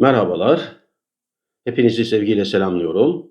Merhabalar. Hepinizi sevgiyle selamlıyorum.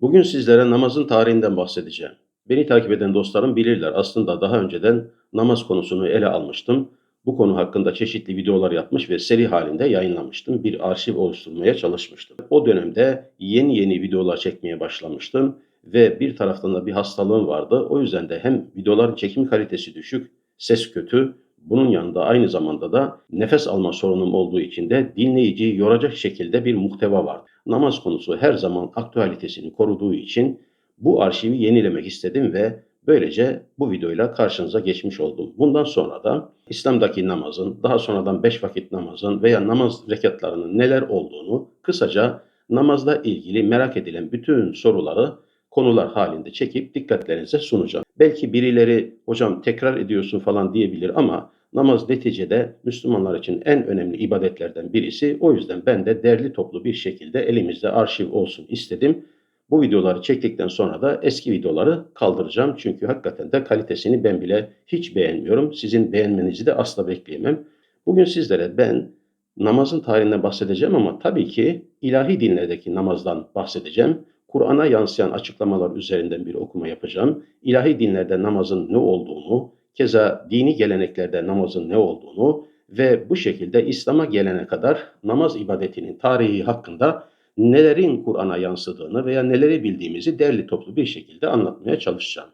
Bugün sizlere namazın tarihinden bahsedeceğim. Beni takip eden dostlarım bilirler. Aslında daha önceden namaz konusunu ele almıştım. Bu konu hakkında çeşitli videolar yapmış ve seri halinde yayınlamıştım. Bir arşiv oluşturmaya çalışmıştım. O dönemde yeni yeni videolar çekmeye başlamıştım ve bir taraftan da bir hastalığım vardı. O yüzden de hem videoların çekim kalitesi düşük, ses kötü, bunun yanında aynı zamanda da nefes alma sorunum olduğu için de dinleyiciyi yoracak şekilde bir muhteva var. Namaz konusu her zaman aktüalitesini koruduğu için bu arşivi yenilemek istedim ve böylece bu videoyla karşınıza geçmiş oldum. Bundan sonra da İslam'daki namazın, daha sonradan beş vakit namazın veya namaz rekatlarının neler olduğunu kısaca namazla ilgili merak edilen bütün soruları konular halinde çekip dikkatlerinize sunacağım. Belki birileri hocam tekrar ediyorsun falan diyebilir ama namaz neticede Müslümanlar için en önemli ibadetlerden birisi. O yüzden ben de derli toplu bir şekilde elimizde arşiv olsun istedim. Bu videoları çektikten sonra da eski videoları kaldıracağım. Çünkü hakikaten de kalitesini ben bile hiç beğenmiyorum. Sizin beğenmenizi de asla bekleyemem. Bugün sizlere ben namazın tarihinden bahsedeceğim ama tabii ki ilahi dinlerdeki namazdan bahsedeceğim. Kur'an'a yansıyan açıklamalar üzerinden bir okuma yapacağım. İlahi dinlerde namazın ne olduğunu, keza dini geleneklerde namazın ne olduğunu ve bu şekilde İslam'a gelene kadar namaz ibadetinin tarihi hakkında nelerin Kur'an'a yansıdığını veya neleri bildiğimizi derli toplu bir şekilde anlatmaya çalışacağım.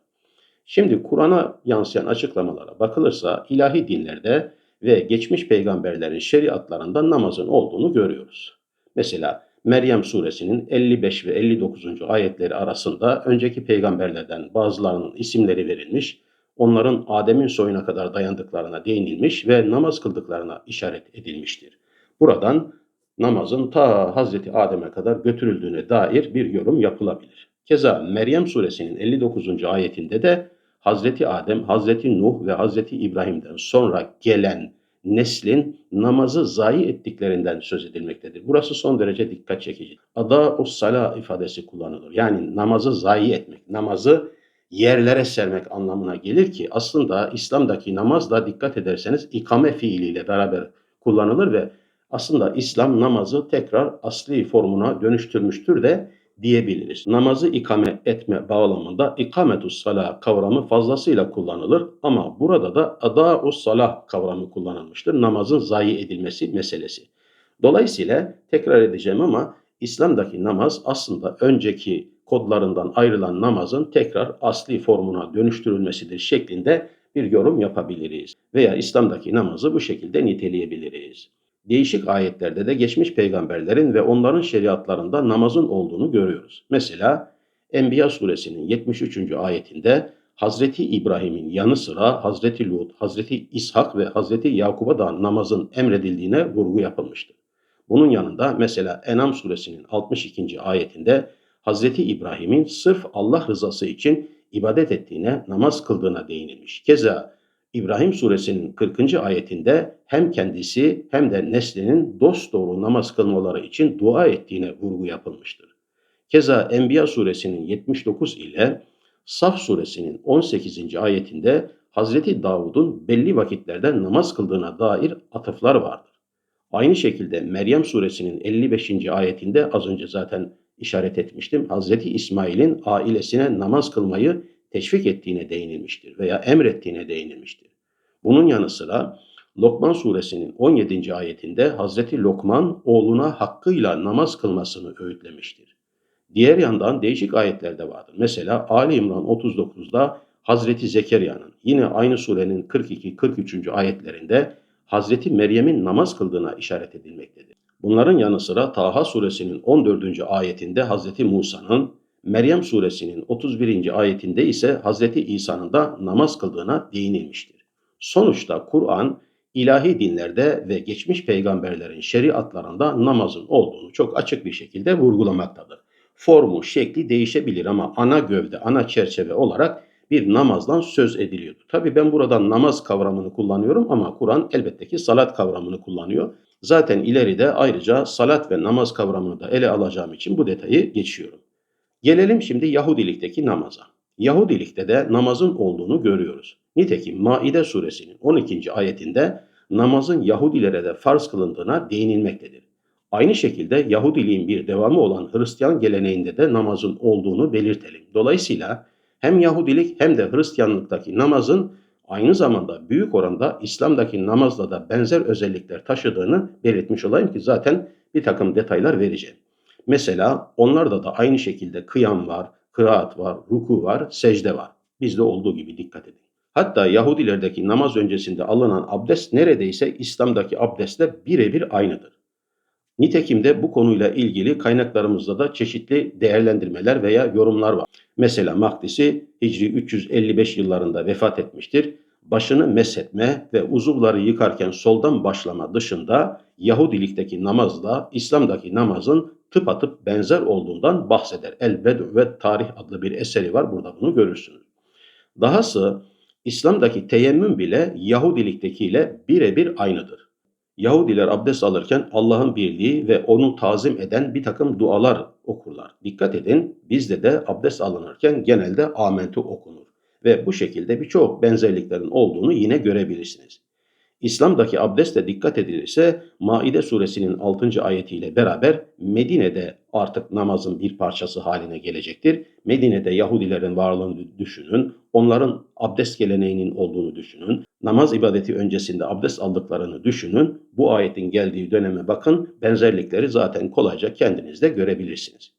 Şimdi Kur'an'a yansıyan açıklamalara bakılırsa ilahi dinlerde ve geçmiş peygamberlerin şeriatlarında namazın olduğunu görüyoruz. Mesela Meryem suresinin 55 ve 59. ayetleri arasında önceki peygamberlerden bazılarının isimleri verilmiş, onların Adem'in soyuna kadar dayandıklarına değinilmiş ve namaz kıldıklarına işaret edilmiştir. Buradan namazın ta Hazreti Adem'e kadar götürüldüğüne dair bir yorum yapılabilir. Keza Meryem suresinin 59. ayetinde de Hazreti Adem, Hazreti Nuh ve Hazreti İbrahim'den sonra gelen neslin namazı zayi ettiklerinden söz edilmektedir. Burası son derece dikkat çekici. Ada o sala ifadesi kullanılır. Yani namazı zayi etmek, namazı yerlere sermek anlamına gelir ki aslında İslam'daki namaz da dikkat ederseniz ikame fiiliyle beraber kullanılır ve aslında İslam namazı tekrar asli formuna dönüştürmüştür de diyebiliriz. Namazı ikame etme bağlamında ikametus salah kavramı fazlasıyla kullanılır ama burada da ada'us salah kavramı kullanılmıştır. Namazın zayi edilmesi meselesi. Dolayısıyla tekrar edeceğim ama İslam'daki namaz aslında önceki kodlarından ayrılan namazın tekrar asli formuna dönüştürülmesidir şeklinde bir yorum yapabiliriz. Veya İslam'daki namazı bu şekilde niteleyebiliriz değişik ayetlerde de geçmiş peygamberlerin ve onların şeriatlarında namazın olduğunu görüyoruz. Mesela Enbiya suresinin 73. ayetinde Hazreti İbrahim'in yanı sıra Hazreti Lut, Hazreti İshak ve Hazreti Yakub'a da namazın emredildiğine vurgu yapılmıştır. Bunun yanında mesela Enam suresinin 62. ayetinde Hazreti İbrahim'in sırf Allah rızası için ibadet ettiğine, namaz kıldığına değinilmiş. Keza İbrahim suresinin 40. ayetinde hem kendisi hem de neslinin dost doğru namaz kılmaları için dua ettiğine vurgu yapılmıştır. Keza Enbiya suresinin 79 ile Saf suresinin 18. ayetinde Hazreti Davud'un belli vakitlerde namaz kıldığına dair atıflar vardır. Aynı şekilde Meryem suresinin 55. ayetinde az önce zaten işaret etmiştim. Hazreti İsmail'in ailesine namaz kılmayı teşvik ettiğine değinilmiştir veya emrettiğine değinilmiştir. Bunun yanı sıra Lokman suresinin 17. ayetinde Hazreti Lokman oğluna hakkıyla namaz kılmasını öğütlemiştir. Diğer yandan değişik ayetlerde vardır. Mesela Ali İmran 39'da Hazreti Zekeriya'nın yine aynı surenin 42-43. ayetlerinde Hazreti Meryem'in namaz kıldığına işaret edilmektedir. Bunların yanı sıra Taha suresinin 14. ayetinde Hazreti Musa'nın, Meryem suresinin 31. ayetinde ise Hazreti İsa'nın da namaz kıldığına değinilmiştir. Sonuçta Kur'an ilahi dinlerde ve geçmiş peygamberlerin şeriatlarında namazın olduğunu çok açık bir şekilde vurgulamaktadır. Formu, şekli değişebilir ama ana gövde, ana çerçeve olarak bir namazdan söz ediliyordu. Tabi ben buradan namaz kavramını kullanıyorum ama Kur'an elbette ki salat kavramını kullanıyor. Zaten ileride ayrıca salat ve namaz kavramını da ele alacağım için bu detayı geçiyorum. Gelelim şimdi Yahudilikteki namaza. Yahudilikte de namazın olduğunu görüyoruz. Nitekim Maide suresinin 12. ayetinde namazın Yahudilere de farz kılındığına değinilmektedir. Aynı şekilde Yahudiliğin bir devamı olan Hristiyan geleneğinde de namazın olduğunu belirtelim. Dolayısıyla hem Yahudilik hem de Hristiyanlıktaki namazın aynı zamanda büyük oranda İslam'daki namazla da benzer özellikler taşıdığını belirtmiş olayım ki zaten bir takım detaylar vereceğim. Mesela onlarda da aynı şekilde kıyam var, kıraat var, ruku var, secde var. Bizde olduğu gibi dikkat edin. Hatta Yahudilerdeki namaz öncesinde alınan abdest neredeyse İslam'daki abdestle birebir aynıdır. Nitekim de bu konuyla ilgili kaynaklarımızda da çeşitli değerlendirmeler veya yorumlar var. Mesela Makdisi Hicri 355 yıllarında vefat etmiştir. Başını meshetme ve uzuvları yıkarken soldan başlama dışında Yahudilikteki namazla İslam'daki namazın tıpatıp benzer olduğundan bahseder. El Bedü ve Tarih adlı bir eseri var. Burada bunu görürsünüz. Dahası İslam'daki teyemmüm bile Yahudiliktekiyle birebir aynıdır. Yahudiler abdest alırken Allah'ın birliği ve onu tazim eden bir takım dualar okurlar. Dikkat edin bizde de abdest alınırken genelde amentu okunur. Ve bu şekilde birçok benzerliklerin olduğunu yine görebilirsiniz. İslam'daki abdeste dikkat edilirse Maide suresinin 6. ayetiyle beraber Medine'de artık namazın bir parçası haline gelecektir. Medine'de Yahudilerin varlığını düşünün, onların abdest geleneğinin olduğunu düşünün, namaz ibadeti öncesinde abdest aldıklarını düşünün. Bu ayetin geldiği döneme bakın, benzerlikleri zaten kolayca kendiniz de görebilirsiniz.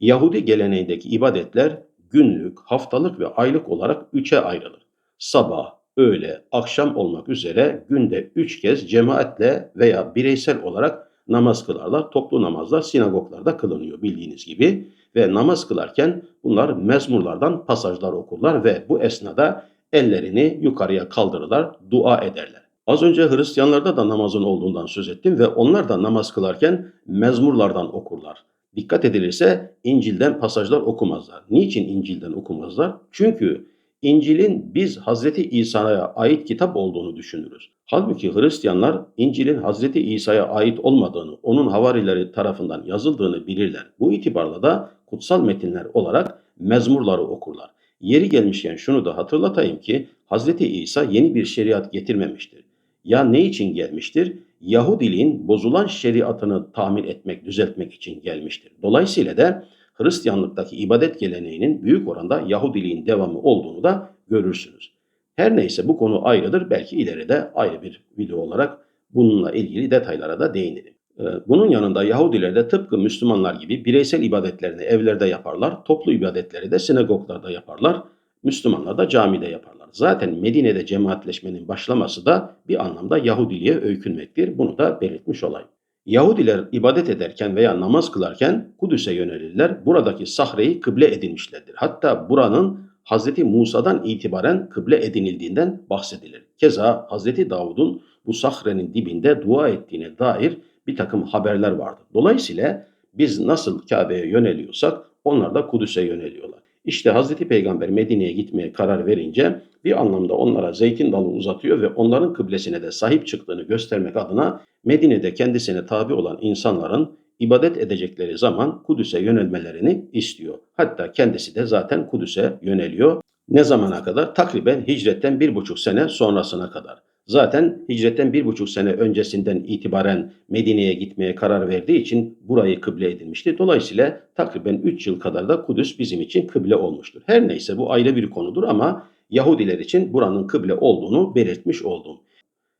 Yahudi geleneğindeki ibadetler günlük, haftalık ve aylık olarak üçe ayrılır. Sabah, öğle, akşam olmak üzere günde üç kez cemaatle veya bireysel olarak namaz kılarlar. Toplu namazlar sinagoglarda kılınıyor bildiğiniz gibi. Ve namaz kılarken bunlar mezmurlardan pasajlar okurlar ve bu esnada ellerini yukarıya kaldırırlar, dua ederler. Az önce Hristiyanlarda da namazın olduğundan söz ettim ve onlar da namaz kılarken mezmurlardan okurlar. Dikkat edilirse İncil'den pasajlar okumazlar. Niçin İncil'den okumazlar? Çünkü İncil'in biz Hazreti İsa'ya ait kitap olduğunu düşünürüz. Halbuki Hristiyanlar İncil'in Hazreti İsa'ya ait olmadığını, onun havarileri tarafından yazıldığını bilirler. Bu itibarla da kutsal metinler olarak mezmurları okurlar. Yeri gelmişken şunu da hatırlatayım ki Hazreti İsa yeni bir şeriat getirmemiştir. Ya ne için gelmiştir? Yahudiliğin bozulan şeriatını tamir etmek, düzeltmek için gelmiştir. Dolayısıyla da Hristiyanlıktaki ibadet geleneğinin büyük oranda Yahudiliğin devamı olduğunu da görürsünüz. Her neyse bu konu ayrıdır. Belki ileride ayrı bir video olarak bununla ilgili detaylara da değinirim. Ee, bunun yanında Yahudiler de tıpkı Müslümanlar gibi bireysel ibadetlerini evlerde yaparlar, toplu ibadetleri de sinagoglarda yaparlar, Müslümanlar da camide yaparlar. Zaten Medine'de cemaatleşmenin başlaması da bir anlamda Yahudiliğe öykünmektir. Bunu da belirtmiş olayım. Yahudiler ibadet ederken veya namaz kılarken Kudüs'e yönelirler. Buradaki sahreyi kıble edinmişlerdir. Hatta buranın Hz. Musa'dan itibaren kıble edinildiğinden bahsedilir. Keza Hz. Davud'un bu sahrenin dibinde dua ettiğine dair bir takım haberler vardır. Dolayısıyla biz nasıl Kabe'ye yöneliyorsak onlar da Kudüs'e yöneliyorlar. İşte Hazreti Peygamber Medine'ye gitmeye karar verince bir anlamda onlara zeytin dalı uzatıyor ve onların kıblesine de sahip çıktığını göstermek adına Medine'de kendisine tabi olan insanların ibadet edecekleri zaman Kudüs'e yönelmelerini istiyor. Hatta kendisi de zaten Kudüs'e yöneliyor. Ne zamana kadar? Takriben hicretten bir buçuk sene sonrasına kadar. Zaten hicretten bir buçuk sene öncesinden itibaren Medine'ye gitmeye karar verdiği için burayı kıble edilmişti. Dolayısıyla takriben 3 yıl kadar da Kudüs bizim için kıble olmuştur. Her neyse bu ayrı bir konudur ama Yahudiler için buranın kıble olduğunu belirtmiş oldum.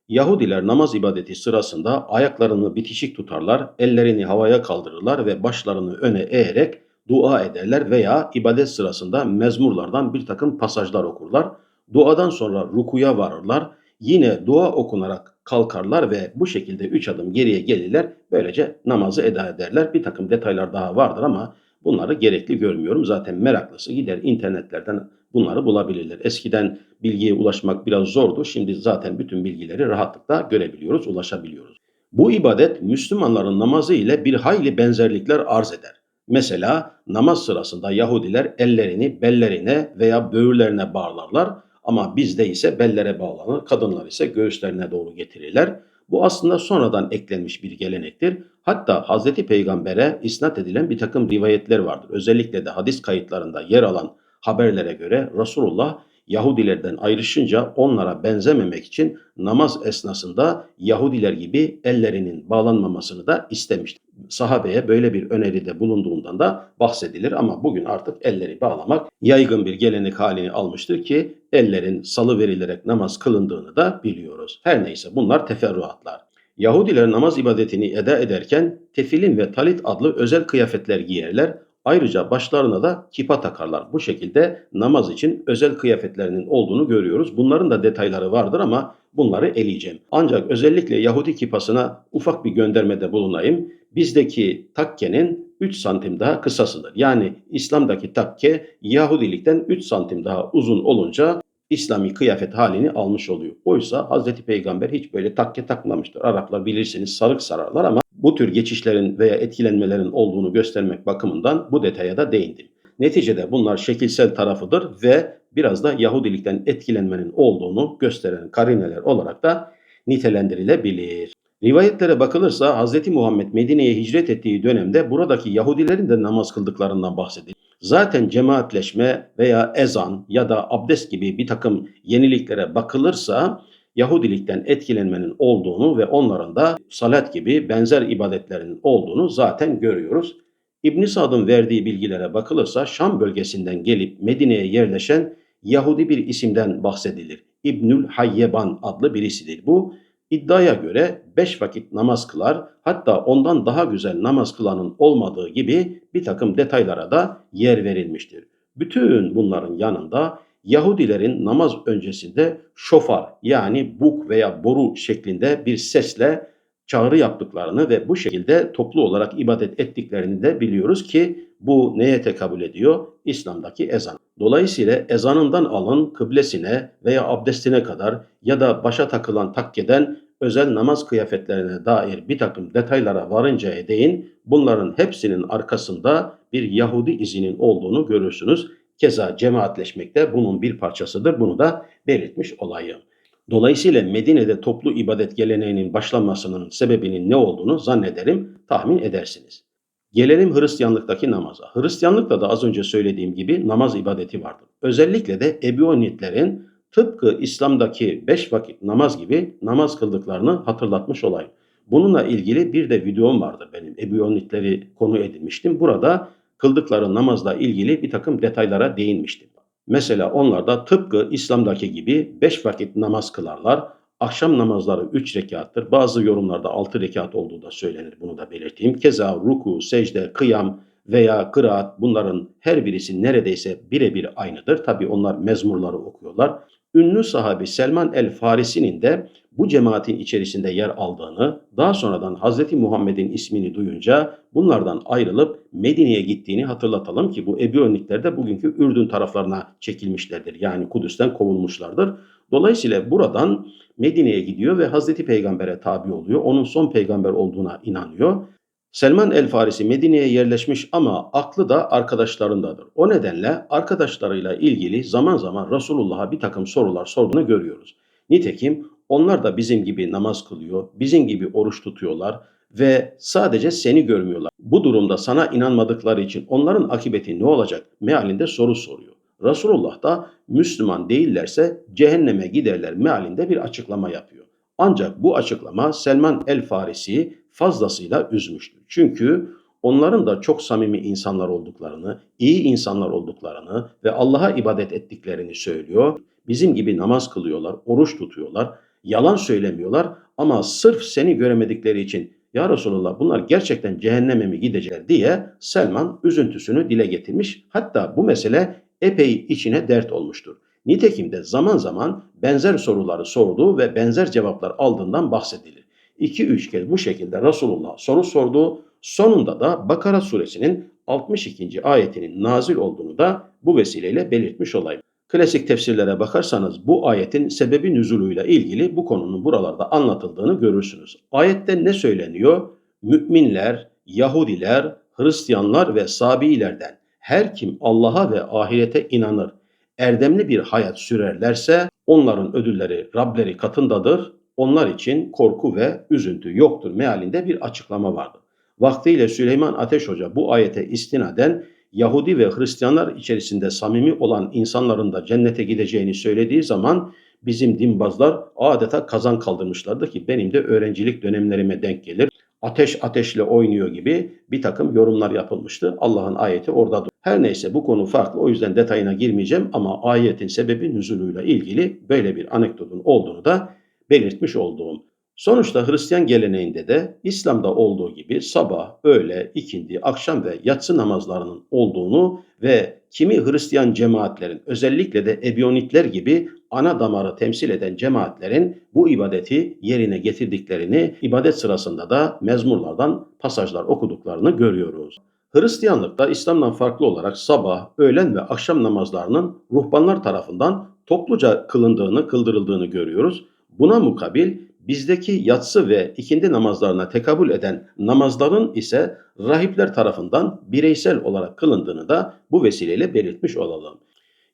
Yahudiler namaz ibadeti sırasında ayaklarını bitişik tutarlar, ellerini havaya kaldırırlar ve başlarını öne eğerek dua ederler veya ibadet sırasında mezmurlardan bir takım pasajlar okurlar. Duadan sonra rukuya varırlar. Yine dua okunarak kalkarlar ve bu şekilde üç adım geriye gelirler. Böylece namazı eda ederler. Bir takım detaylar daha vardır ama bunları gerekli görmüyorum. Zaten meraklısı gider internetlerden bunları bulabilirler. Eskiden bilgiye ulaşmak biraz zordu. Şimdi zaten bütün bilgileri rahatlıkla görebiliyoruz, ulaşabiliyoruz. Bu ibadet Müslümanların namazı ile bir hayli benzerlikler arz eder. Mesela namaz sırasında Yahudiler ellerini bellerine veya böğürlerine bağlarlar ama bizde ise bellere bağlanır, kadınlar ise göğüslerine doğru getirirler. Bu aslında sonradan eklenmiş bir gelenektir. Hatta Hazreti Peygamber'e isnat edilen bir takım rivayetler vardır. Özellikle de hadis kayıtlarında yer alan haberlere göre Resulullah Yahudilerden ayrışınca onlara benzememek için namaz esnasında Yahudiler gibi ellerinin bağlanmamasını da istemiştir. Sahabeye böyle bir öneride bulunduğundan da bahsedilir ama bugün artık elleri bağlamak yaygın bir gelenek halini almıştır ki ellerin salı verilerek namaz kılındığını da biliyoruz. Her neyse bunlar teferruatlar. Yahudiler namaz ibadetini eda ederken tefilin ve talit adlı özel kıyafetler giyerler. Ayrıca başlarına da kipa takarlar. Bu şekilde namaz için özel kıyafetlerinin olduğunu görüyoruz. Bunların da detayları vardır ama bunları eleyeceğim. Ancak özellikle Yahudi kipasına ufak bir göndermede bulunayım. Bizdeki takkenin 3 santim daha kısasıdır. Yani İslam'daki takke Yahudilikten 3 santim daha uzun olunca İslami kıyafet halini almış oluyor. Oysa Hazreti Peygamber hiç böyle takke takmamıştır. Araplar bilirsiniz sarık sararlar ama bu tür geçişlerin veya etkilenmelerin olduğunu göstermek bakımından bu detaya da değindim. Neticede bunlar şekilsel tarafıdır ve biraz da Yahudilikten etkilenmenin olduğunu gösteren karineler olarak da nitelendirilebilir. Rivayetlere bakılırsa Hz. Muhammed Medine'ye hicret ettiği dönemde buradaki Yahudilerin de namaz kıldıklarından bahsedilir. Zaten cemaatleşme veya ezan ya da abdest gibi bir takım yeniliklere bakılırsa Yahudilikten etkilenmenin olduğunu ve onların da salat gibi benzer ibadetlerinin olduğunu zaten görüyoruz. İbn Sad'ın verdiği bilgilere bakılırsa Şam bölgesinden gelip Medine'ye yerleşen Yahudi bir isimden bahsedilir. İbnül Hayyeban adlı birisidir. Bu iddiaya göre beş vakit namaz kılar hatta ondan daha güzel namaz kılanın olmadığı gibi bir takım detaylara da yer verilmiştir. Bütün bunların yanında Yahudilerin namaz öncesinde şofar yani buk veya boru şeklinde bir sesle çağrı yaptıklarını ve bu şekilde toplu olarak ibadet ettiklerini de biliyoruz ki bu neye tekabül ediyor? İslam'daki ezan. Dolayısıyla ezanından alın kıblesine veya abdestine kadar ya da başa takılan takkeden özel namaz kıyafetlerine dair bir takım detaylara varıncaya değin bunların hepsinin arkasında bir Yahudi izinin olduğunu görürsünüz. Keza cemaatleşmek de bunun bir parçasıdır. Bunu da belirtmiş olayım. Dolayısıyla Medine'de toplu ibadet geleneğinin başlamasının sebebinin ne olduğunu zannederim tahmin edersiniz. Gelelim Hristiyanlıktaki namaza. Hristiyanlıkta da az önce söylediğim gibi namaz ibadeti vardır. Özellikle de Ebionitlerin tıpkı İslam'daki beş vakit namaz gibi namaz kıldıklarını hatırlatmış olayım. Bununla ilgili bir de videom vardır benim. Ebionitleri konu edinmiştim. Burada kıldıkları namazla ilgili bir takım detaylara değinmiştim. Mesela onlar da tıpkı İslam'daki gibi beş vakit namaz kılarlar. Akşam namazları üç rekattır. Bazı yorumlarda altı rekat olduğu da söylenir. Bunu da belirteyim. Keza ruku, secde, kıyam veya kıraat bunların her birisi neredeyse birebir aynıdır. Tabi onlar mezmurları okuyorlar. Ünlü sahabi Selman el Farisi'nin de bu cemaatin içerisinde yer aldığını, daha sonradan Hz. Muhammed'in ismini duyunca bunlardan ayrılıp Medine'ye gittiğini hatırlatalım ki bu Ebionikler de bugünkü Ürdün taraflarına çekilmişlerdir. Yani Kudüs'ten kovulmuşlardır. Dolayısıyla buradan Medine'ye gidiyor ve Hz. Peygamber'e tabi oluyor. Onun son peygamber olduğuna inanıyor. Selman el Farisi Medine'ye yerleşmiş ama aklı da arkadaşlarındadır. O nedenle arkadaşlarıyla ilgili zaman zaman Resulullah'a bir takım sorular sorduğunu görüyoruz. Nitekim onlar da bizim gibi namaz kılıyor, bizim gibi oruç tutuyorlar ve sadece seni görmüyorlar. Bu durumda sana inanmadıkları için onların akıbeti ne olacak mealinde soru soruyor. Resulullah da Müslüman değillerse cehenneme giderler mealinde bir açıklama yapıyor. Ancak bu açıklama Selman el Farisi fazlasıyla üzmüştür. Çünkü onların da çok samimi insanlar olduklarını, iyi insanlar olduklarını ve Allah'a ibadet ettiklerini söylüyor. Bizim gibi namaz kılıyorlar, oruç tutuyorlar, yalan söylemiyorlar ama sırf seni göremedikleri için ya Resulallah bunlar gerçekten cehenneme mi gidecekler diye Selman üzüntüsünü dile getirmiş. Hatta bu mesele epey içine dert olmuştur. Nitekim de zaman zaman benzer soruları sorduğu ve benzer cevaplar aldığından bahsedilir. 2-3 kez bu şekilde Resulullah soru sordu. Sonunda da Bakara suresinin 62. ayetinin nazil olduğunu da bu vesileyle belirtmiş olayım. Klasik tefsirlere bakarsanız bu ayetin sebebi nüzuluyla ilgili bu konunun buralarda anlatıldığını görürsünüz. Ayette ne söyleniyor? Müminler, Yahudiler, Hristiyanlar ve Sabiilerden her kim Allah'a ve ahirete inanır, erdemli bir hayat sürerlerse onların ödülleri Rableri katındadır. Onlar için korku ve üzüntü yoktur mealinde bir açıklama vardı. Vaktiyle Süleyman Ateş Hoca bu ayete istinaden Yahudi ve Hristiyanlar içerisinde samimi olan insanların da cennete gideceğini söylediği zaman bizim dinbazlar adeta kazan kaldırmışlardı ki benim de öğrencilik dönemlerime denk gelir. Ateş ateşle oynuyor gibi bir takım yorumlar yapılmıştı. Allah'ın ayeti orada. dur- Her neyse bu konu farklı o yüzden detayına girmeyeceğim ama ayetin sebebi nüzuluyla ilgili böyle bir anekdotun olduğunu da belirtmiş olduğum. Sonuçta Hristiyan geleneğinde de İslam'da olduğu gibi sabah, öğle, ikindi, akşam ve yatsı namazlarının olduğunu ve kimi Hristiyan cemaatlerin özellikle de Ebiyonitler gibi ana damarı temsil eden cemaatlerin bu ibadeti yerine getirdiklerini, ibadet sırasında da mezmurlardan pasajlar okuduklarını görüyoruz. Hristiyanlıkta İslam'dan farklı olarak sabah, öğlen ve akşam namazlarının ruhbanlar tarafından topluca kılındığını, kıldırıldığını görüyoruz. Buna mukabil bizdeki yatsı ve ikindi namazlarına tekabül eden namazların ise rahipler tarafından bireysel olarak kılındığını da bu vesileyle belirtmiş olalım.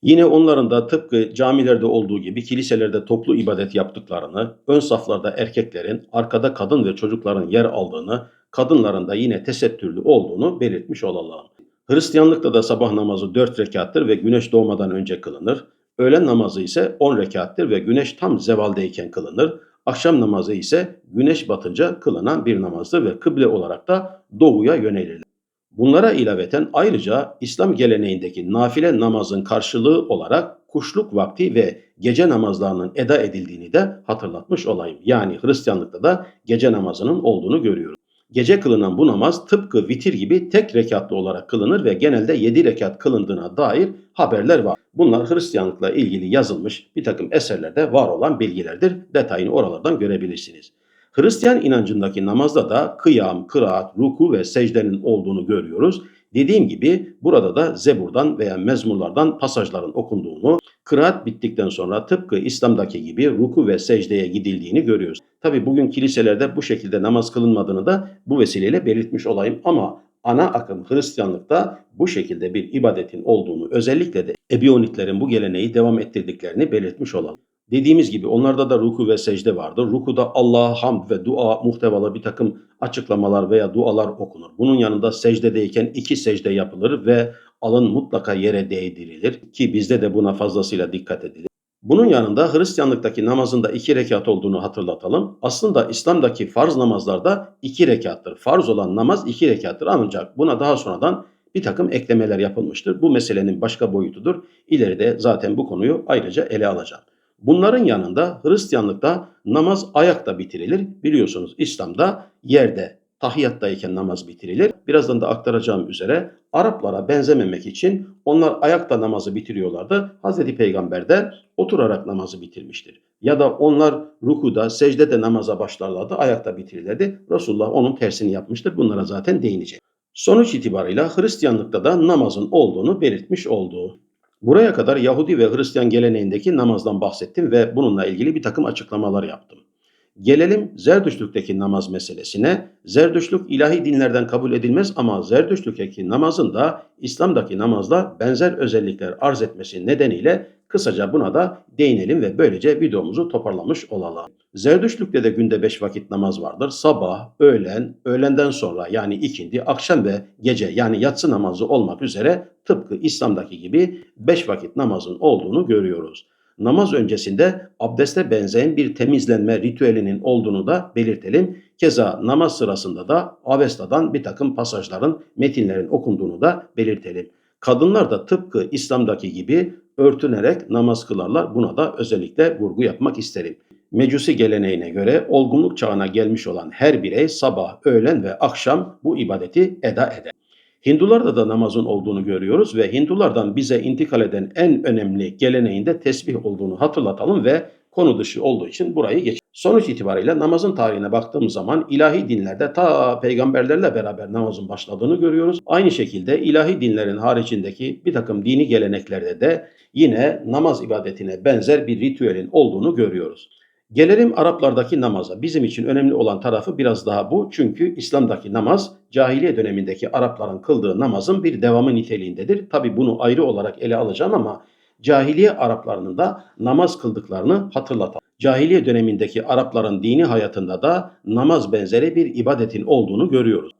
Yine onların da tıpkı camilerde olduğu gibi kiliselerde toplu ibadet yaptıklarını, ön saflarda erkeklerin, arkada kadın ve çocukların yer aldığını, kadınların da yine tesettürlü olduğunu belirtmiş olalım. Hristiyanlıkta da sabah namazı 4 rekattır ve güneş doğmadan önce kılınır. Öğlen namazı ise 10 rekattır ve güneş tam zevaldeyken kılınır. Akşam namazı ise güneş batınca kılınan bir namazdır ve kıble olarak da doğuya yönelir. Bunlara ilaveten ayrıca İslam geleneğindeki nafile namazın karşılığı olarak kuşluk vakti ve gece namazlarının eda edildiğini de hatırlatmış olayım. Yani Hristiyanlıkta da gece namazının olduğunu görüyoruz. Gece kılınan bu namaz tıpkı vitir gibi tek rekatlı olarak kılınır ve genelde 7 rekat kılındığına dair haberler var. Bunlar Hristiyanlıkla ilgili yazılmış bir takım eserlerde var olan bilgilerdir. Detayını oralardan görebilirsiniz. Hristiyan inancındaki namazda da kıyam, kıraat, ruku ve secdenin olduğunu görüyoruz. Dediğim gibi burada da zeburdan veya mezmurlardan pasajların okunduğunu, kıraat bittikten sonra tıpkı İslam'daki gibi ruku ve secdeye gidildiğini görüyoruz. Tabi bugün kiliselerde bu şekilde namaz kılınmadığını da bu vesileyle belirtmiş olayım ama ana akım Hristiyanlıkta bu şekilde bir ibadetin olduğunu özellikle de Ebiyonitlerin bu geleneği devam ettirdiklerini belirtmiş olalım. Dediğimiz gibi onlarda da ruku ve secde vardır. Rukuda Allah'a hamd ve dua muhtevalı bir takım açıklamalar veya dualar okunur. Bunun yanında secdedeyken iki secde yapılır ve alın mutlaka yere değdirilir ki bizde de buna fazlasıyla dikkat edilir. Bunun yanında Hristiyanlıktaki namazın da iki rekat olduğunu hatırlatalım. Aslında İslam'daki farz namazlarda iki rekattır. Farz olan namaz iki rekattır ancak buna daha sonradan bir takım eklemeler yapılmıştır. Bu meselenin başka boyutudur. İleride zaten bu konuyu ayrıca ele alacağım. Bunların yanında Hristiyanlıkta namaz ayakta bitirilir. Biliyorsunuz İslam'da yerde tahiyattayken namaz bitirilir. Birazdan da aktaracağım üzere Araplara benzememek için onlar ayakta namazı bitiriyorlardı. Hazreti Peygamber de oturarak namazı bitirmiştir. Ya da onlar rukuda, secdede namaza başlarlardı, ayakta bitirirlerdi. Resulullah onun tersini yapmıştır. Bunlara zaten değinecek. Sonuç itibarıyla Hristiyanlıkta da namazın olduğunu belirtmiş olduğu. Buraya kadar Yahudi ve Hristiyan geleneğindeki namazdan bahsettim ve bununla ilgili bir takım açıklamalar yaptım. Gelelim Zerdüştlükteki namaz meselesine. Zerdüştlük ilahi dinlerden kabul edilmez ama Zerdüştlükteki namazın da İslam'daki namazla benzer özellikler arz etmesi nedeniyle kısaca buna da değinelim ve böylece videomuzu toparlamış olalım. Zerdüştlükte de günde 5 vakit namaz vardır. Sabah, öğlen, öğlenden sonra yani ikindi, akşam ve gece yani yatsı namazı olmak üzere tıpkı İslam'daki gibi 5 vakit namazın olduğunu görüyoruz. Namaz öncesinde abdeste benzeyen bir temizlenme ritüelinin olduğunu da belirtelim. Keza namaz sırasında da Avesta'dan bir takım pasajların, metinlerin okunduğunu da belirtelim. Kadınlar da tıpkı İslam'daki gibi örtünerek namaz kılarlar. Buna da özellikle vurgu yapmak isterim. Mecusi geleneğine göre olgunluk çağına gelmiş olan her birey sabah, öğlen ve akşam bu ibadeti eda eder. Hindularda da namazın olduğunu görüyoruz ve Hindulardan bize intikal eden en önemli geleneğinde tesbih olduğunu hatırlatalım ve konu dışı olduğu için burayı geç. Sonuç itibariyle namazın tarihine baktığımız zaman ilahi dinlerde ta peygamberlerle beraber namazın başladığını görüyoruz. Aynı şekilde ilahi dinlerin haricindeki bir takım dini geleneklerde de yine namaz ibadetine benzer bir ritüelin olduğunu görüyoruz. Gelelim Araplardaki namaza. Bizim için önemli olan tarafı biraz daha bu. Çünkü İslam'daki namaz cahiliye dönemindeki Arapların kıldığı namazın bir devamı niteliğindedir. Tabi bunu ayrı olarak ele alacağım ama cahiliye Araplarının da namaz kıldıklarını hatırlatalım. Cahiliye dönemindeki Arapların dini hayatında da namaz benzeri bir ibadetin olduğunu görüyoruz.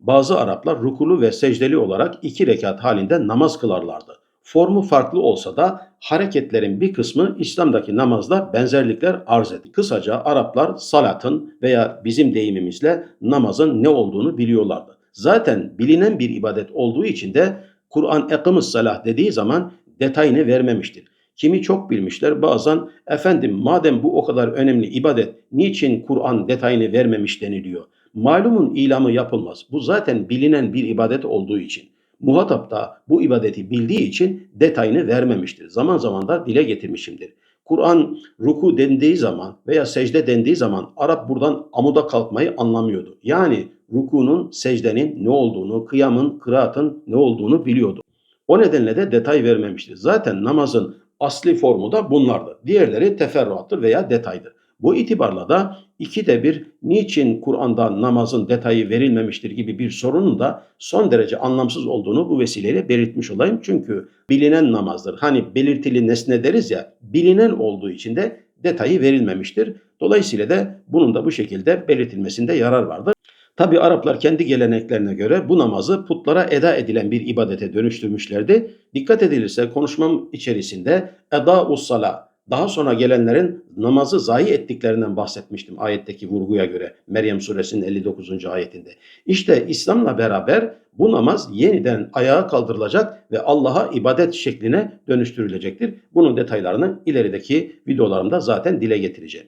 Bazı Araplar rukulu ve secdeli olarak iki rekat halinde namaz kılarlardı. Formu farklı olsa da hareketlerin bir kısmı İslam'daki namazla benzerlikler arz etti. Kısaca Araplar salatın veya bizim deyimimizle namazın ne olduğunu biliyorlardı. Zaten bilinen bir ibadet olduğu için de Kur'an ekımız salah dediği zaman detayını vermemiştir. Kimi çok bilmişler bazen efendim madem bu o kadar önemli ibadet niçin Kur'an detayını vermemiş deniliyor. Malumun ilamı yapılmaz. Bu zaten bilinen bir ibadet olduğu için. Muhatap da bu ibadeti bildiği için detayını vermemiştir. Zaman zaman da dile getirmişimdir. Kur'an ruku dendiği zaman veya secde dendiği zaman Arap buradan amuda kalkmayı anlamıyordu. Yani rukunun, secdenin ne olduğunu, kıyamın, kıraatın ne olduğunu biliyordu. O nedenle de detay vermemiştir. Zaten namazın asli formu da bunlardır. Diğerleri teferruattır veya detaydır. Bu itibarla da ikide bir niçin Kur'an'da namazın detayı verilmemiştir gibi bir sorunun da son derece anlamsız olduğunu bu vesileyle belirtmiş olayım. Çünkü bilinen namazdır. Hani belirtili nesne deriz ya bilinen olduğu için de detayı verilmemiştir. Dolayısıyla da bunun da bu şekilde belirtilmesinde yarar vardır. Tabi Araplar kendi geleneklerine göre bu namazı putlara eda edilen bir ibadete dönüştürmüşlerdi. Dikkat edilirse konuşmam içerisinde eda sala daha sonra gelenlerin namazı zayi ettiklerinden bahsetmiştim ayetteki vurguya göre Meryem suresinin 59. ayetinde. İşte İslam'la beraber bu namaz yeniden ayağa kaldırılacak ve Allah'a ibadet şekline dönüştürülecektir. Bunun detaylarını ilerideki videolarımda zaten dile getireceğim.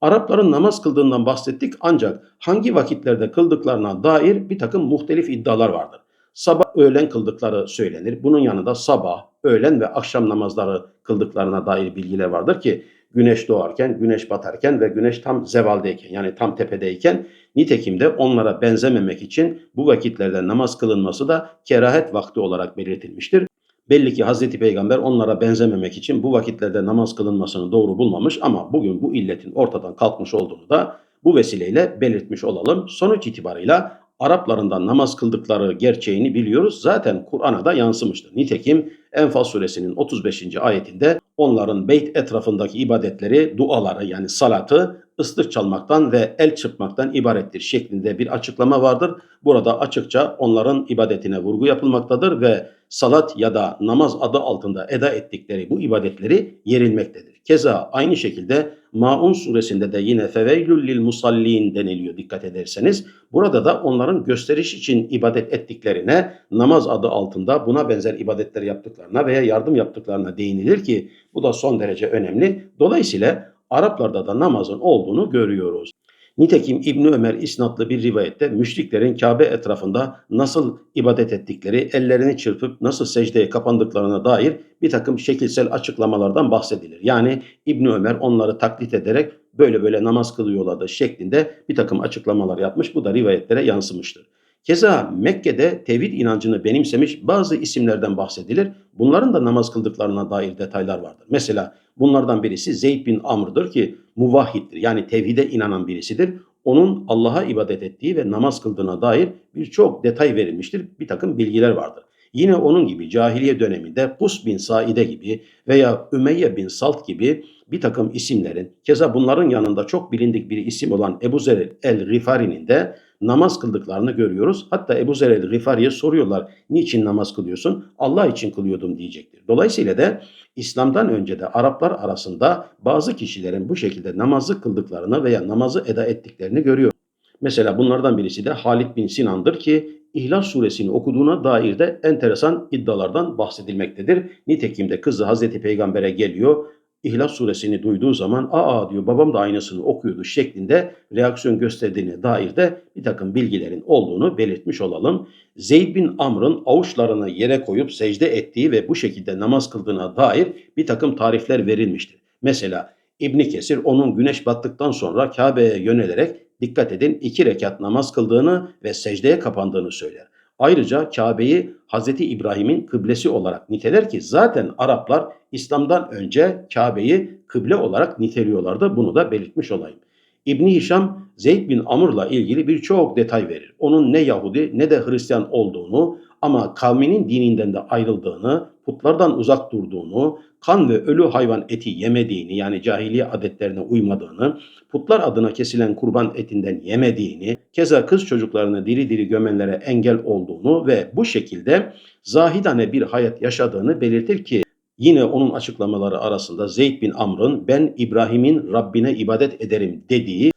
Arapların namaz kıldığından bahsettik ancak hangi vakitlerde kıldıklarına dair bir takım muhtelif iddialar vardır. Sabah öğlen kıldıkları söylenir. Bunun yanında sabah, öğlen ve akşam namazları kıldıklarına dair bilgiler vardır ki güneş doğarken, güneş batarken ve güneş tam zevaldeyken yani tam tepedeyken nitekim de onlara benzememek için bu vakitlerde namaz kılınması da kerahet vakti olarak belirtilmiştir. Belli ki Hazreti Peygamber onlara benzememek için bu vakitlerde namaz kılınmasını doğru bulmamış ama bugün bu illetin ortadan kalkmış olduğunu da bu vesileyle belirtmiş olalım. Sonuç itibarıyla Araplarından namaz kıldıkları gerçeğini biliyoruz. Zaten Kur'an'a da yansımıştır. Nitekim Enfal suresinin 35. ayetinde onların beyt etrafındaki ibadetleri, duaları yani salatı ıslık çalmaktan ve el çırpmaktan ibarettir şeklinde bir açıklama vardır. Burada açıkça onların ibadetine vurgu yapılmaktadır ve salat ya da namaz adı altında eda ettikleri bu ibadetleri yerilmektedir. Keza aynı şekilde Maun suresinde de yine feveylül lil musallin deniliyor dikkat ederseniz. Burada da onların gösteriş için ibadet ettiklerine namaz adı altında buna benzer ibadetler yaptıklarına veya yardım yaptıklarına değinilir ki bu da son derece önemli. Dolayısıyla Araplarda da namazın olduğunu görüyoruz. Nitekim İbni Ömer isnatlı bir rivayette müşriklerin Kabe etrafında nasıl ibadet ettikleri, ellerini çırpıp nasıl secdeye kapandıklarına dair bir takım şekilsel açıklamalardan bahsedilir. Yani İbni Ömer onları taklit ederek böyle böyle namaz kılıyorlardı şeklinde bir takım açıklamalar yapmış. Bu da rivayetlere yansımıştır. Keza Mekke'de tevhid inancını benimsemiş bazı isimlerden bahsedilir. Bunların da namaz kıldıklarına dair detaylar vardır. Mesela bunlardan birisi Zeyd bin Amr'dır ki muvahhiddir yani tevhide inanan birisidir. Onun Allah'a ibadet ettiği ve namaz kıldığına dair birçok detay verilmiştir. Bir takım bilgiler vardır. Yine onun gibi cahiliye döneminde Kus bin Saide gibi veya Ümeyye bin Salt gibi bir takım isimlerin, keza bunların yanında çok bilindik bir isim olan Ebu Zer el-Gifari'nin de namaz kıldıklarını görüyoruz. Hatta Ebu Zer el-Gifari'ye soruyorlar, niçin namaz kılıyorsun? Allah için kılıyordum diyecektir. Dolayısıyla da İslam'dan önce de Araplar arasında bazı kişilerin bu şekilde namazı kıldıklarını veya namazı eda ettiklerini görüyoruz. Mesela bunlardan birisi de Halid bin Sinan'dır ki İhlas suresini okuduğuna dair de enteresan iddialardan bahsedilmektedir. Nitekim de kızı Hazreti Peygamber'e geliyor. İhlas suresini duyduğu zaman aa diyor babam da aynısını okuyordu şeklinde reaksiyon gösterdiğine dair de bir takım bilgilerin olduğunu belirtmiş olalım. Zeyd bin Amr'ın avuçlarını yere koyup secde ettiği ve bu şekilde namaz kıldığına dair bir takım tarifler verilmiştir. Mesela İbni Kesir onun güneş battıktan sonra Kabe'ye yönelerek dikkat edin iki rekat namaz kıldığını ve secdeye kapandığını söyler. Ayrıca Kabe'yi Hz. İbrahim'in kıblesi olarak niteler ki zaten Araplar İslam'dan önce Kabe'yi kıble olarak niteliyorlardı. Bunu da belirtmiş olayım. İbni Hişam Zeyd bin Amr'la ilgili birçok detay verir. Onun ne Yahudi ne de Hristiyan olduğunu ama kavminin dininden de ayrıldığını, putlardan uzak durduğunu, kan ve ölü hayvan eti yemediğini yani cahiliye adetlerine uymadığını, putlar adına kesilen kurban etinden yemediğini, keza kız çocuklarını diri diri gömenlere engel olduğunu ve bu şekilde zahidane bir hayat yaşadığını belirtir ki Yine onun açıklamaları arasında Zeyd bin Amr'ın ben İbrahim'in Rabbine ibadet ederim dediği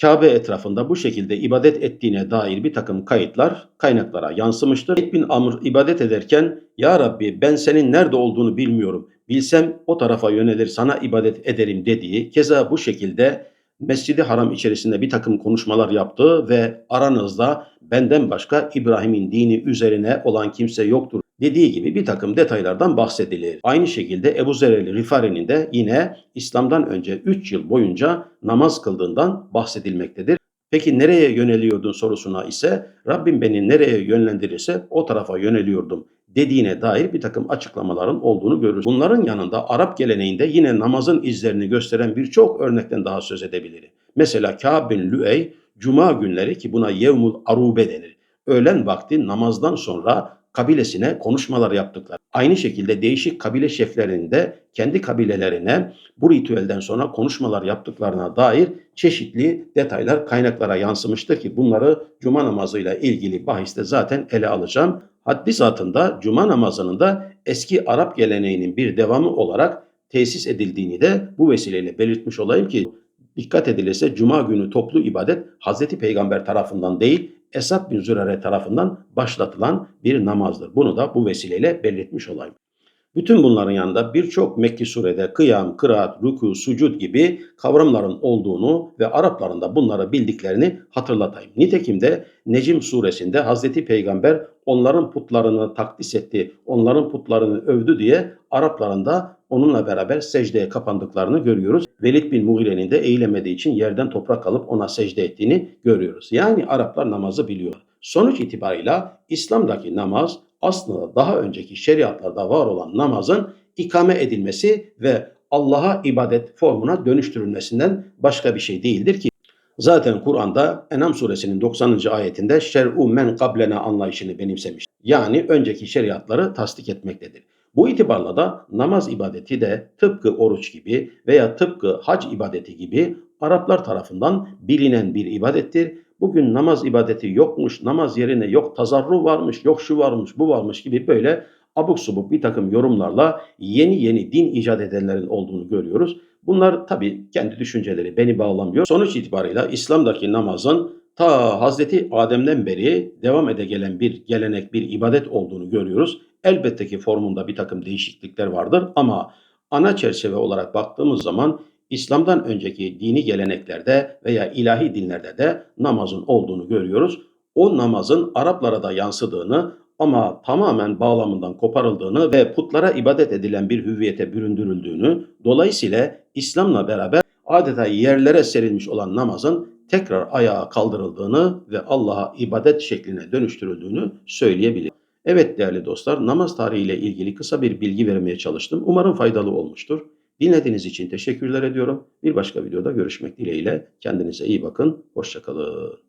Kabe etrafında bu şekilde ibadet ettiğine dair bir takım kayıtlar kaynaklara yansımıştır. Zeyd bin Amr ibadet ederken Ya Rabbi ben senin nerede olduğunu bilmiyorum. Bilsem o tarafa yönelir sana ibadet ederim dediği keza bu şekilde Mescid-i Haram içerisinde bir takım konuşmalar yaptığı ve aranızda benden başka İbrahim'in dini üzerine olan kimse yoktur dediği gibi bir takım detaylardan bahsedilir. Aynı şekilde Ebu Zereli Rifari'nin de yine İslam'dan önce 3 yıl boyunca namaz kıldığından bahsedilmektedir. Peki nereye yöneliyordun sorusuna ise Rabbim beni nereye yönlendirirse o tarafa yöneliyordum dediğine dair bir takım açıklamaların olduğunu görürüz. Bunların yanında Arap geleneğinde yine namazın izlerini gösteren birçok örnekten daha söz edebiliriz. Mesela Kâb bin Lüey Cuma günleri ki buna Yevmul Arube denir. Öğlen vakti namazdan sonra kabilesine konuşmalar yaptıklar. Aynı şekilde değişik kabile şeflerinin de kendi kabilelerine bu ritüelden sonra konuşmalar yaptıklarına dair çeşitli detaylar kaynaklara yansımıştır ki bunları cuma namazıyla ilgili bahiste zaten ele alacağım. Haddi zatında cuma namazının da eski Arap geleneğinin bir devamı olarak tesis edildiğini de bu vesileyle belirtmiş olayım ki dikkat edilirse cuma günü toplu ibadet Hazreti Peygamber tarafından değil Esad bin Zürare tarafından başlatılan bir namazdır. Bunu da bu vesileyle belirtmiş olayım. Bütün bunların yanında birçok Mekki surede kıyam, kıraat, ruku, sucud gibi kavramların olduğunu ve Arapların da bunları bildiklerini hatırlatayım. Nitekim de Necim suresinde Hazreti Peygamber onların putlarını takdis etti, onların putlarını övdü diye Arapların da onunla beraber secdeye kapandıklarını görüyoruz. Velid bin Mughire'nin de eğilemediği için yerden toprak alıp ona secde ettiğini görüyoruz. Yani Araplar namazı biliyor. Sonuç itibarıyla İslam'daki namaz aslında daha önceki şeriatlarda var olan namazın ikame edilmesi ve Allah'a ibadet formuna dönüştürülmesinden başka bir şey değildir ki Zaten Kur'an'da Enam suresinin 90. ayetinde şer'u men kablena anlayışını benimsemiş. Yani önceki şeriatları tasdik etmektedir. Bu itibarla da namaz ibadeti de tıpkı oruç gibi veya tıpkı hac ibadeti gibi Araplar tarafından bilinen bir ibadettir. Bugün namaz ibadeti yokmuş, namaz yerine yok tazarru varmış, yok şu varmış, bu varmış gibi böyle abuk subuk bir takım yorumlarla yeni yeni din icat edenlerin olduğunu görüyoruz. Bunlar tabii kendi düşünceleri beni bağlamıyor. Sonuç itibarıyla İslam'daki namazın ta Hazreti Adem'den beri devam ede gelen bir gelenek, bir ibadet olduğunu görüyoruz. Elbette ki formunda bir takım değişiklikler vardır ama ana çerçeve olarak baktığımız zaman İslam'dan önceki dini geleneklerde veya ilahi dinlerde de namazın olduğunu görüyoruz. O namazın Araplara da yansıdığını ama tamamen bağlamından koparıldığını ve putlara ibadet edilen bir hüviyete büründürüldüğünü, dolayısıyla İslam'la beraber adeta yerlere serilmiş olan namazın tekrar ayağa kaldırıldığını ve Allah'a ibadet şekline dönüştürüldüğünü söyleyebilirim. Evet değerli dostlar, namaz tarihiyle ilgili kısa bir bilgi vermeye çalıştım. Umarım faydalı olmuştur. Dinlediğiniz için teşekkürler ediyorum. Bir başka videoda görüşmek dileğiyle. Kendinize iyi bakın. Hoşçakalın.